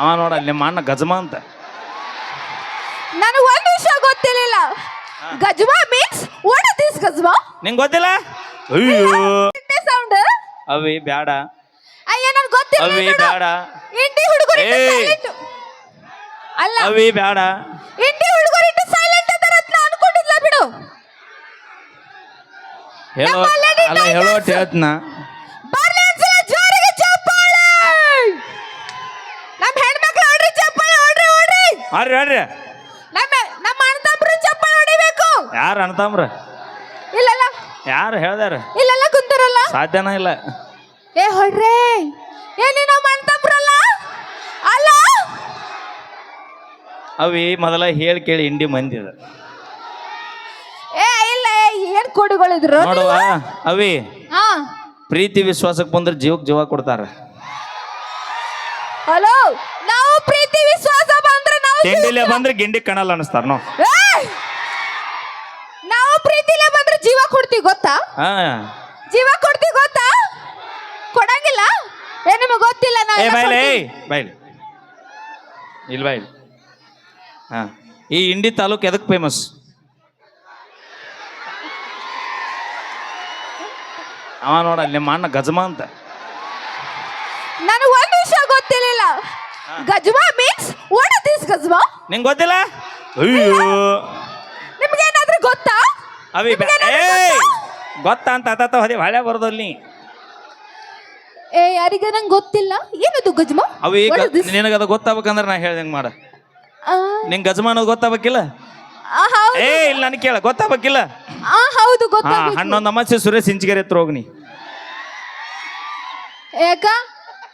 ಅವ ನೋಡ ನಿಮ್ಮ ಅಣ್ಣ ಗಜಮ ಅಂತ. ನನಗೆ ಒಂದು ವಿಷಯ ಗೊತ್ತಿರಲಿಲ್ಲ. ಗಜ್ಮಾ ಮೀನ್ಸ್ ವಾಟ್ ಇಸ್ ದಿಸ್ ಗಜ್ಮಾ? ನಿಂಗೆ ಗೊತ್ತಿಲ್ಲ? ಅಯ್ಯೋ. ಸೌಂಡ್ ಅವಿ ಬ್ಯಾಡ. ಅಯ್ಯ ನನಗೆ ಗೊತ್ತಿಲ್ಲ ಅವಿ. ಬ್ಯಾಡ. ಇಂಡಿ ಹುಡುಗರು ಏಯ್. ಸೈಲೆಂಟ್ ಅಲ್ಲ. ಅವಿ ಬ್ಯಾಡ. ಇಂಡಿ ಹುಡುಗರು ಇಟ್ಟು ಸೈಲೆಂಟ್ ಅಂತ ನಾನು ಅನ್ಕೊಂಡಿದ್ಲ ಬಿಡು. ಹೇಳೋ ನಮ್ಮ ಅಲ್ಲ ಹೇಳೋ tigers. ಹೇಳ್ತನ ಬರ್ಲಿ ಒಂದ್ಸಲ ಜೋರಿಗೆ ಚಪ್ಪಾಳೆ ನಮ್ಮ ಹೆಣ್ಮಕ್ಳು ಹೊಡ್ರಿ ಚಪ್ಪಾಳೆ ಹೊಡ್ರಿ ಆರ್ರಿ ಹೇಳ್ರಿ ನಮ್ಮ ನಮ್ಮ ಅಣ್ಣತಮ್ಮರು ಚಪ್ಪಾಳೆ ಹೊಡಿಬೇಕು. ಯಾರು ಇಲ್ಲಲ್ಲ. ಯಾರು ಹೇಳ್ದಾರ? ಇಲ್ಲೆಲ್ಲ ಕುಂತಾರಲ್ಲ. ಸಾಧ್ಯನ ಇಲ್ಲ. ಏ ಹೊಡ್ರೆ. ಏ ನೀನು ನಮ್ಮ ಅಲ್ಲ? ಅವಿ ಮೊದಲ ಹೇಳಿ ಕೇಳಿ ಇಂಡಿ ಮಂದಿದ ಏ ಇಲ್ಲ ಏ, ಏನ್ ಕೋಡಿಗಳಿದ್ರು? ನೋಡುವ ಅವಿ ಹಾ. ಪ್ರೀತಿ ವಿಶ್ವಾಸಕ್ಕೆ ಬಂದ್ರೆ ಜೀವಕ್ಕೆ ಜೀವ ಕೊಡ್ತಾರ. ಹಲೋ ನಾವು ಪ್ರೀತಿ ವಿಶ್ವಾಸ ತಿಂಡಿಲೆ ಬಂದ್ರೆ ಗಿಂಡಿ ಕಣಲ್ಲ ಅನಿಸ್ತಾರ ನಾವು ಏಯ್! ನಾವು ಪ್ರೀತಿಲೇ ಬಂದ್ರೆ ಜೀವ ಕೊಡ್ತೀವಿ ಗೊತ್ತಾ? ಹಾ. ಜೀವ ಕೊಡ್ತೀವಿ ಗೊತ್ತಾ? ಕೊಡಂಗಿಲ್ಲ? ಏ ನಿಮಗೆ ಗೊತ್ತಿಲ್ಲ ಏ ನಾವು ಬಾಯ್ಲೆ ಏಯ್ ಇಲ್ಲಿ ಬಾಯ್ಲಿ ಹಾ. ಈ ಇಂಡಿ ತಾಲೂಕು ಎದಕ್ಕೆ ಫೇಮಸ್ ಅವ ನೋಡ ನಿಮ್ಮ ಅಣ್ಣ ಗಜಮ ಅಂತ. ನನಗೆ ಒಂದು ವಿಷಯ ಗೊತ್ತಿರಲಿಲ್ಲ. ಗಜ್ವಾ ಮೀನ್ಸ್ ವಾಟ್ ಇಸ್ ದಿಸ್ ಗಜ್ಮಾ ನಿಂಗೆ ಗೊತ್ತಿಲ್ಲ? ಅಯ್ಯೋ. ನಿಮ್ಗೆ ಏನಾದ್ರೂ ಗೊತ್ತಾ? ಅವಿ ಏಯ್! ಗೊತ್ತಾ? ಅಂತ ಅತ್ತ ಹೊದೆ ಹಳೆ ನೀ ಏ ಯಾರಿಗೆ ನಂಗೆ ಗೊತ್ತಿಲ್ಲ? ಏನದು ಗಜ್ಮಾ ಅವಿ ನಿನಗೆ ಅದು? ಗೊತ್ತಾಗಬೇಕಂದ್ರೆ ಗೊತ್ತಾಗ್ಬೇಕಂದ್ರೆ ನಾ ಹೇಳ್ದಂಗೆ ಮಾಡ. ಆ, ನಿಂಗೆ ಗಜ್ಮಾ ಅನ್ನೋದು ಗೊತ್ತಾಗ್ಬೇಕಿಲ್ಲ? ಆ, ಹೌದು. ಏ ಇಲ್ಲ ನನಗೆ ಕೇಳ ಗೊತ್ತಾಗಬೇಕಿಲ್ಲ? ಆ ಹೌದು ಗೊತ್ತಾಗಬೇಕು ಗೊತ್ತಾಗ್ಬೇಕು. ಹನ್ನೊಂದು ಅಮಾಸೆ ಸುರೇಶ್ ಇಂಚಿಗೆರೆ ಹತ್ರ ಹೋಗ್ನಿ. ಯಾಕ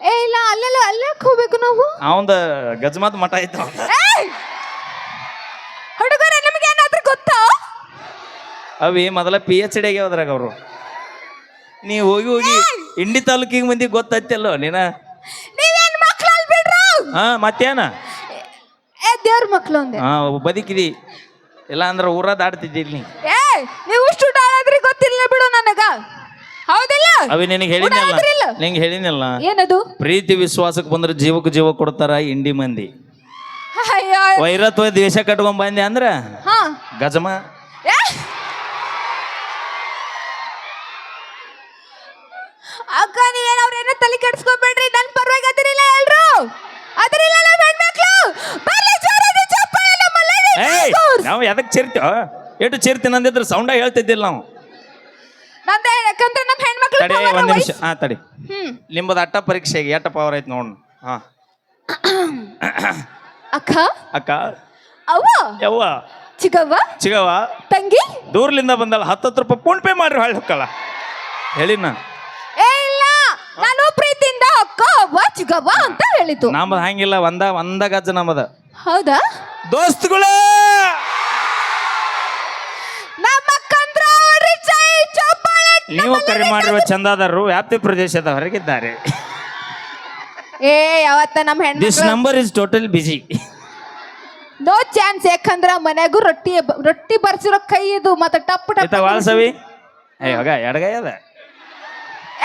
ಏ ಇಲ್ಲ ಅಲ್ಲೆಲ್ಲ ಅಲ್ಲೇ ಹೋಗ್ಬೇಕು ನಾವು? ಅವಂದ ಗಜಮತ್ ಮಠ. ಏಯ್! ಹುಡುಗರ ನಿಮಗೆ ಏನಾದ್ರೂ ಗೊತ್ತಾ? ಅವಿ ಮೊದಲ ಪಿ ಎಚ್ ಡಿ ಆಗ್ಯಾವದ್ರಾಗ ಅವರು. ನೀ ಹೋಗಿ ಹೋಗಿ ಇಂಡಿ ತಾಲೂಕಿಗೆ ಮಂದಿ ಗೊತ್ತೈತಲ್ಲೋ ನೀನ? ನೀವೇನ್ ಮಕ್ಳು ಅಲ್ಲಿ ಬಿಡ್ರು ಹಾ ಮತ್ತೇನ? ಏ ದೇವ್ರ ಮಕ್ಳು ಅಂದೆ ಹಾ ಬದುಕಿದಿ. ಇಲ್ಲ ಅಂದ್ರೆ ಊರ ದಾಡ್ತಿದ್ದಿಲ್ಲ ನೀ. ಏ ನೀವು ಇಷ್ಟು ಆದ್ರೆ ಗೊತ್ತಿಲ್ಲ ಬಿಡು ನನಗ. ಹೌದಿಲ್ಲ. ಅವಿ ನಿನಗೆ ಹೇಳಿನಲ್ಲ ಊರಾದ್ರಿಲ್ಲ? ನಿಂಗೆ ಹೇಳಿನಲ್ಲ ಏನದು? ಪ್ರೀತಿ ವಿಶ್ವಾಸಕ್ಕೆ ಬಂದ್ರೆ ಜೀವಕ್ಕೆ ಜೀವ ಕೊಡ್ತಾರ ಇಂಡಿ ಮಂದಿ. ಅಯ್ಯೋ. ವೈರತ್ವ ದ್ವೇಷ ಕಟ್ಕೊಂಡ್ ಬಂದೆ ಅಂದ್ರ? ಹಾ. ಗಜಮ? ಏ? ಅಕ್ಕ ನೀವೇನ್ ಅವ್ರೇನೋ ತಲೆ ಕೆಡ್ಸ್ಕೊಬೇಡ್ರಿ? ನನ್ ಪರವಾಗಿ ಅದರಿಲ್ಲ ಎಲ್ರು. ಅದರಿಲ್ಲ ನಮ್ಮ ಹೆಣ್ಮಕ್ಳು. ಬರ್ಲಿ ಜೋರಾಗಿ ಏಯ್ tigers. ನಾವು ಎದಕ್ ಚಿರ್ತೀವ ಎಷ್ಟು ಚಿರ್ತೀನಿ ಅಂದಿದ್ರೆ ಸೌಂಡ ಹೇಳ್ತಿದ್ದಿಲ್ಲ ನಾವು. ನಂದ ಯಾಕಂದ್ರೆ ತಡಿ ಒಂದು ನಿಮಿಷ. ಹಾ ತಡಿ. ಹ್ಮ್. ನಿಮ್ಮದು ಅಟ್ಟ ಪರೀಕ್ಷೆಗೆ ಎಟ್ಟ ಪವರ್ ಐತಿ ನೋಡ್. ಹಾ. ಅಕ್ಕ? ಅಕ್ಕ? ಅವ್ವ? ಯವ್ವ? ಚಿಗವ್ವ? ಚಿಗವ ತಂಗಿ? ದೂರ್ಲಿಂದ ಬಂದಲ್ಲ ಹತ್ತತ್ತು ರೂಪಾಯಿ ಫೋನ್ ಪೇ ಮಾಡ್ರಿ ಹೊಳ್ಳಿ ಹೊಕ್ಕಲ್ಲ ಹೇಳಿನ ಏ ಇಲ್ಲ. ನಾನು ಪ್ರೀತಿಯಿಂದ ಅಕ್ಕ ಅವ್ವ ಚಿಗವ್ವ ಅಂತ ಹೇಳಿತು ನಮ್ಮದು ಹಂಗಿಲ್ಲ ಒಂದ ಒಂದ ಗಜ್ಜ ನಮ್ಮದ ಹೌದಾ? ದೋಸ್ತುಗಳೇ! ನೀವು ಕರೆ ಮಾಡಿರುವ ಚಂದಾದಾರರು ವ್ಯಾಪ್ತಿ ಪ್ರದೇಶದ ಹೊರಗಿದ್ದಾರೆ ಏ ಯಾವತ್ತ ನಮ್ಮ ದಿಸ್ ಹೆಣ್ಮಕ್ಳು number is total busy no chance ಯಾಕಂದ್ರ ಮನೆಗೂ ರೊಟ್ಟಿ ರೊಟ್ಟಿ ಬರ್ಸಿರೋ ಕೈ ಇದು ಮತ್ತೆ ಟಪ್ ಟಪ್ ಆಯ್ತಾ ವಾಲ್ಸವಿ? ಏ ಹೋಗ ಎಡಗೈ ಅದ.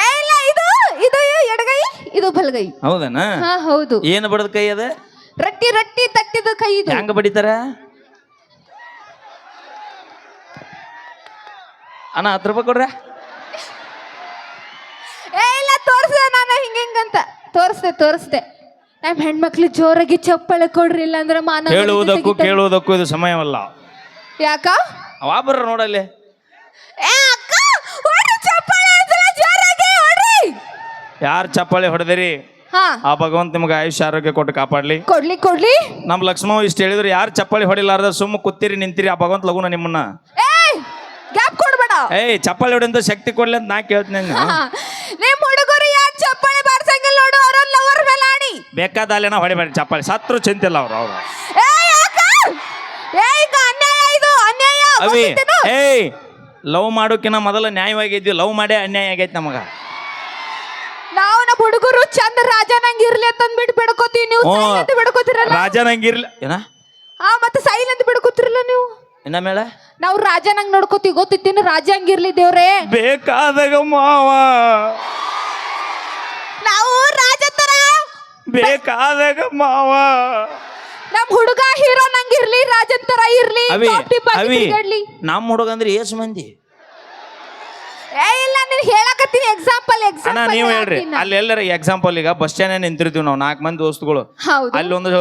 ಏ ಇಲ್ಲ ಇದು ಇದು ಎಡಗೈ ಇದು ಬಲಗೈ. ಹೌದನ? ಹಾ ಹೌದು. ಏನು ಬಡದ ಕೈ ಅದ? ರೊಟ್ಟಿ ರೊಟ್ಟಿ ತಟ್ಟಿದ ಕೈ ಇದು. ಹೆಂಗ ಬಡಿತಾರ? ಅಣ್ಣ ಹತ್ತು ರೂಪಾಯಿ ಕೊಡ್ರ. ಏ ಇಲ್ಲ ತೋರಿಸ್ದೆ ನಾನು ಹಿಂಗೆ ಹಿಂಗಂತ ತೋರಿಸ್ದೆ ತೋರಿಸ್ದೆ. ನಮ್ಮ ಹೆಣ್ಮಕ್ಳು ಜೋರಾಗಿ ಚಪ್ಪಳೆ ಕೊಡ್ರಿ ಇಲ್ಲ ಅಂದ್ರೆ ಮಾನ ಹೇಳುವುದಕ್ಕೂ ಕೇಳುವುದಕ್ಕೂ ಇದು ಸಮಯವಲ್ಲ. ಯಾಕ? ಅವಾ ಬರ್ರ ನೋಡಲ್ಲಿ ಏ ಅಕ್ಕ ಹೊಡ್ರಿ ಚಪ್ಪಾಳೆ ಒಂದ್ಸಲ ಜೋರಾಗಿ ಹೊಡ್ರಿ. ಯಾರು ಚಪ್ಪಾಳಿ ಹೊಡೆದಿರಿ? ಹಾ. ಆ ಭಗವಂತ ನಿಮ್ಗೆ ಆಯುಷ್ಯ ಆರೋಗ್ಯ ಕೊಟ್ಟು ಕಾಪಾಡ್ಲಿ. ಕೊಡ್ಲಿ ಕೊಡ್ಲಿ. ನಮ್ಮ ಲಕ್ಷ್ಮಣ ಇಷ್ಟು ಹೇಳಿದ್ರು ಯಾರು ಚಪ್ಪಾಳಿ ಹೊಡಿಲಾರ್ದ ಸುಮ್ಮ ಕೂತಿರಿ ನಿಂತಿರಿ ಆ ಭಗವಂತ ಲಗುನ ನಿಮ್ಮನ್ನ. ಏಯ್ ಗ್ಯಾಪ್ ಕೊಡ್ಬೇಡ. ಏಯ್ ಚಪ್ಪಾಳಿ ಹೊಡೆದ ಶಕ್ತಿ ಕೊಡ್ಲಿ ಅಂತ ನಾ ಕೇಳ್ತೀನಿ ಹಂಗ. ಮೇಲೆ ಹೊಡೆ ಮಾಡಿ. ಹೊಡಿಬೇಡಿ ಚಪ್ಪಾಳಿ. ಸತ್ರು ಚಿಂತಿಲ್ಲ ಅವ್ರು ಅವ್ರು. ಅವಿ? ಏಯ್ ಲವ್ ಮಾಡೋಕಿನ ಮೊದಲು ನ್ಯಾಯವಾಗಿದ್ವಿ. ಲವ್ ಮಾಡೇ ಅನ್ಯಾಯ ಆಗೈತೆ ನಮಗ. ನಾವು ನಮ್ಮ ಹುಡುಗರು ಚಂದ ರಾಜ ನಂಗಿರ್ಲಿ ಅಂತಂದ್ಬಿಟ್ಟು ಬಿಡ್ಕೋತೀವಿ. ನೀವು ಹ್ಞೂ. ಸೈಲೆಂಟ್ ಬಿಡ್ಕೋತಿರಲ್ಲ? ರಾಜ ನಂಗಿರ್ಲಿ ಏನ? ಹಾ ಮತ್ತೆ ಅಂತ ಬಿಡ್ಕೋತಿರಲ್ಲ ನೀವು? ಇನ್ನ ಮೇಳ ನಾವು ರಾಜನಂಗ್ ನೋಡ್ಕೋತೀವಿ. ಗೊತ್ತಿತ್ತೀನಿ? ರಾಜ ಹಂಗಿರ್ಲಿ ದೇವ್ರೇ. ಬೇಕಾದಾಗ ಮಾವ ನಾವು ರಾಜ ತರ ಬೇಕಾದಾಗ ಮಾವ. ನಮ್ ಹುಡುಗ ಹೀರೋ ನಂಗಿರ್ಲಿ ರಾಜನ್ ತರ ಇರ್ಲಿ ಅವಿ top tip ಆಗಿ ಅವಿ ತಿರ್ಗಾಡ್ಲಿ. ನಮ್ಮ ಹುಡುಗ ಅಂದ್ರೆ ಏಸ್ ಮಂದಿ? ಏ ಇಲ್ಲ ನೀನ್ ಹೇಳಕತ್ತೀನಿ ಎಕ್ಸಾಂಪಲ್ ಅಣ್ಣ ಎಕ್ಸಾಂಪಲ್ ನೀವು ಹೇಳ್ರಿ. ಅಲ್ಲಿ ಎಲ್ಲರ ಎಕ್ಸಾಂಪಲ್ ಈಗ ಬಸ್ ಸ್ಟ್ಯಾಂಡ್ ನಿಂತಿರ್ತೀವಿ ನಾವು ನಾಲ್ಕು ಮಂದಿ ದೋಸ್ತುಗಳು. ಹೌದು. ಅಲ್ಲಿ ಒಂದು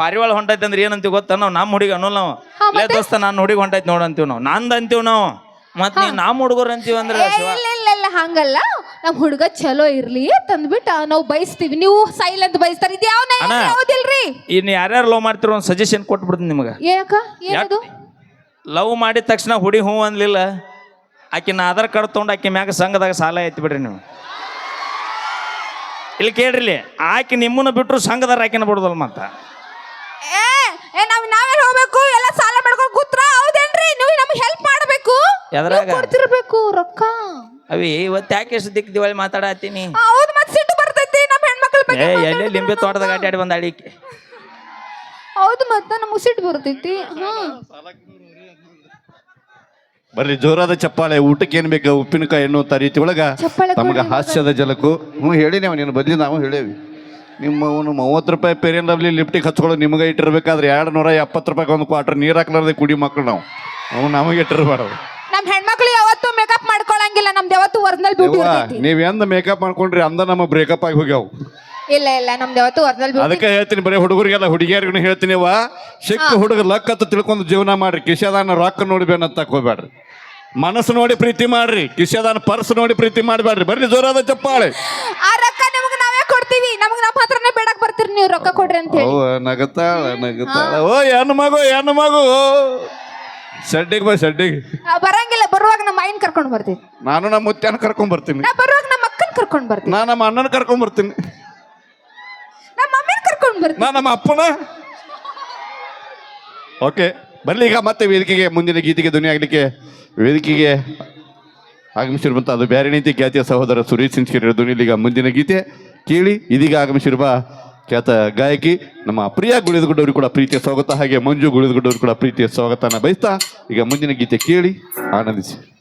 ಪಾರಿವಾಳ ಹೊಂಟೈತೆ ಅಂದ್ರೆ ಏನಂತೀವಿ ಗೊತ್ತ? ನಾವು ನಮ್ಮ ಹುಡುಗ ಅನ್ನೋಲ್ಲ ನಾವು. ಹಾ, ಲೇ ದೋಸ್ತ ನನ್ನ ಹುಡುಗ ಹೊಂಟೈತೆ ನೋಡು ಅಂತೀವಿ ನಾವು. ನಂದು ಅಂತೀವಿ ನಾವು. ಮತ್ ನೀವು ನಮ್ಮ ಹುಡುಗರು ಅಂತೀವಿ ಅಂದ್ರೆ ಏ, ಇಲ್ಲ ಇಲ್ಲ ಇಲ್ಲ ಹಂಗಲ್ಲ. ನಮ್ ಹುಡುಗ ಚಲೋ ಇರ್ಲಿ ತಂದ್ಬಿಟ್ಟು ನಾವು ಬಯಸ್ತೀವಿ. ನೀವು ಸೈಲೆಂಟ್ ಬಯಸ್ತಾರೆ. ಇದು ಯಾವ ಅಣ್ಣ. ಯಾವ್ದಿಲ್ರಿ? ಇನ್ನು ಯಾರ್ಯಾರು ಲವ್ ಮಾಡ್ತಿರೋ ಒಂದು ಸಜೆಷನ್ ಕೊಟ್ಬಿಡ್ತೀನಿ ನಿಮಗೆ. ಯಾಕ ಏನದು? ಲವ್ ಮಾಡಿದ ತಕ್ಷಣ ಹುಡಿ ಹ್ಞೂ ಅನ್ಲಿಲ್ಲ. ಆಕಿನ ಆಧಾರ್ ಕಾರ್ಡ್ ತೊಗೊಂಡು ಆಕಿ ಮ್ಯಾಗ ಸಂಘದಾಗ ಸಾಲ ಐತಿ ಬಿಡ್ರಿ ನೀವು. ಇಲ್ಲಿ ಕೇಳ್ರಿ ಆಕಿ ನಿಮ್ಮನ್ನ ಬಿಟ್ಟರು ಸಂಘದಾರ ಆಕಿನ ಬಿಡುದಲ್ಲ ಮತ್ತ? ಏ ಏ ನಾವ್ ನಾವೇ ಹೋಗ್ಬೇಕು? ಎಲ್ಲ ಸಾಲ ಮಾಡ್ಕೊಂಡು ಕೂತ್ರ? ಹೌದೇನ್ರಿ? ನೀವು ನಮ್ಗೆ ಹೆಲ್ಪ್ ಮಾಡಬೇಕು? ನೀವ್ ಕೊಡ್ತಿರ್ಬೇಕು ರೊಕ್ಕ. ಅವಿ ಇವತ್ತು ಯಾಕೆ ಎಷ್ಟು ದಿಕ್ ದಿವಾಳಿ ಮಾತಾಡತ್ತೀನಿ? ಹೌದು ಮತ್ತೆ ಸಿಟ್ಟು ಬರ್ತೈತಿ ನಮ್ಮ ಹೆಣ್ಮಕ್ಳ ಏ ಬಗ್ಗೆ ಎಲ್ಲೇ ಲಿಂಬೆ ತೋಟದಾಗ ಅಡ್ಡಾಡಿ ಬಂದ ಅಡಿಕೆ? ಹೌದು ಮತ್ತೆ ನಮ್ಗೆ ಸಿಟ್ಟು ಬರ್ತೈತಿ. ಹ್ಮ್. ಬರ್ರಿ ಜೋರಾದ ಚಪ್ಪಾಳೆ ಊಟಕ್ಕೆ ಏನ್ ಬೇಕು? ಉಪ್ಪಿನಕಾಯಿ ಎಣ್ಣು ರೀತಿ ಒಳಗ? ಚಪ್ಪಾಳೆ ಕೊಡ್ರಿ ಹಾಸ್ಯದ ಜಲಕು ಹ್ಞೂ ಹೇಳಿ ನಾವು ನೀನು ಬದ್ಲಿ ನಾವು ಹೇಳೇವಿ. ನಿಮ್ಮ ಅವನು ಮೂವತ್ತು ರೂಪಾಯಿ ಪೇರಿಯನ್ ಲವ್ಲಿ ಲಿಫ್ಟಿಗೆ ಹಚ್ಕೊಳ್ಳೋ ನಿಮಗೆ ಇಟ್ಟಿರ್ಬೇಕಾದ್ರೆ ಎರಡು ನೂರ ಎಪ್ಪತ್ತು ರೂಪಾಯಿ ಒಂದು ಕ್ವಾಟ್ರ್ ನೀರು ಹಾಕ್ಲಾರ್ದೆ ಕುಡಿ ಮಕ್ಕಳು ನಾವು. ಅವು ನಮಗೆ ಇಟ್ಟಿರ್ಬಾರ್ದು. ನಮ್ಮ ಹೆಣ್ಮಕ್ಳು ಯಾವತ್ತೂ ಮೇಕಪ್ ಮಾಡ್ಕೊಳಂಗಿಲ್ಲ ನಮ್ದು ಯಾವತ್ತು ಒರಿಜಿನಲ್ ಬ್ಯೂಟಿ ನೀವ್ ಇರ್ತೈತಿ. ನೀವು ಎಂದ ಮೇಕಪ್ ಮಾಡ್ಕೊಂಡ್ರಿ ಅಂದ ನಮ್ಮ ಬ್ರೇಕಪ್ ಆಗಿ ಹೋಗ್ಯಾವ. ಇಲ್ಲ ಇಲ್ಲ ನಮ್ದು ಯಾವತ್ತು ಒರಿಜಿನಲ್ ಬ್ಯೂಟಿ ಅದಕ್ಕೆ ಹೇಳ್ತೀನಿ ಬರೀ ಹುಡುಗರಿಗೆಲ್ಲ ಹುಡುಗಿಯರಿಗೂ ಹೇಳ್ತೀನಿ ಅವ್ವ ಸಿಕ್ಕ ಹುಡುಗ ಲಕ್ ಅಂತ ತಿಳ್ಕೊಂಡು ಜೀವನ ಮಾಡ್ರಿ ಕಿಶದಾನ ರೊಕ್ಕ ನೋಡಿ ಬೇನಂತ ಹೋಗ್ಬೇಡ್ರಿ ಮನಸ್ಸು ನೋಡಿ ಪ್ರೀತಿ ಮಾಡ್ರಿ ಕಿಶದಾನ ಪರ್ಸ್ ನೋಡಿ ಪ್ರೀತಿ ಮಾಡಬೇಡ್ರಿ. ಬರ್ರಿ ಜೋರಾದ ಚಪ್ಪಾಳೆ. ಆ ರೊಕ್ಕ ನಿಮ್ಗೆ ನಾವೇ ಕೊಡ್ತೀವಿ ನಮ್ಗೆ ನಮ್ಮ ಹತ್ರನೇ ಬೇಡಕ್ ಬರ್ತೀರಿ ನೀವು ರೊಕ್ಕ ಕೊಡ್ರಿ ಅಂತ ಹೇಳಿ. ಓ ನಗತಾಳ ನಗತಾಳ. ಓ ಹೆಣ್ಣು ಮಗು ಹೆಣ್ಣು ಮಗು. ಶೆಡ್ಡಿಗೆ ಬಾ ಶೆಡ್ಡಿಗೆ ಆ, ಬರಂಗಿಲ್ಲ ಬರುವಾಗ ನಮ್ಮ ಅಯ್ಯನ್ ಕರ್ಕೊಂಡ್ ಬರ್ತೀನಿ. ನಾನು ನಮ್ಮ ಮುತ್ಯಾನ ಕರ್ಕೊಂಡ್ ಬರ್ತೀನಿ. ನಾ ಬರುವಾಗ ನಮ್ಮ ಅಕ್ಕನ ಕರ್ಕೊಂಡ್ ಬರ್ತೀನಿ. ನಾನು ನಮ್ಮ ಅಣ್ಣನ ಕರ್ಕೊಂಡ್ ಬರ್ತೀನಿ. ನಮ್ಮ ಅಮ್ಮನ ಕರ್ಕೊಂಡ್ ಬರ್ತೀನಿ. ನಾನು ನಮ್ಮ ಅಪ್ಪನ. ಓಕೆ ಬರ್ಲಿ ಈಗ ಮತ್ತೆ ವೇದಿಕೆಗೆ ಮುಂದಿನ ಗೀತೆಗೆ ಧ್ವನಿ ಆಗ್ಲಿಕ್ಕೆ ವೇದಿಕೆಗೆ ಆಗಮಿಸಿರುವಂತಹ ಅದು ಬೇರೆ ನೀತಿ ಖ್ಯಾತಿಯ ಸಹೋದರ ಸುರೇಶ್ ಸಿಂಗ್ಶಿರ ಧ್ವನಿಲಿ ಈಗ ಮುಂದಿನ ಗೀತೆ ಕೇಳಿ ಇದೀಗ ಆಗಮಿಸಿರುವ ಖ್ಯಾತ ಗಾಯಕಿ, ನಮ್ಮ ಪ್ರಿಯ ಗುಳಿದಗುಡ್ಡವ್ರಿಗೆ ಕೂಡ ಪ್ರೀತಿಯ ಸ್ವಾಗತ, ಹಾಗೆ ಮಂಜು ಗುಳಿದಗುಡ್ಡವರು ಕೂಡ ಪ್ರೀತಿಯ ಸ್ವಾಗತನ ಬಯಸ್ತಾ, ಈಗ ಮುಂದಿನ ಗೀತೆ ಕೇಳಿ ಆನಂದಿಸಿ.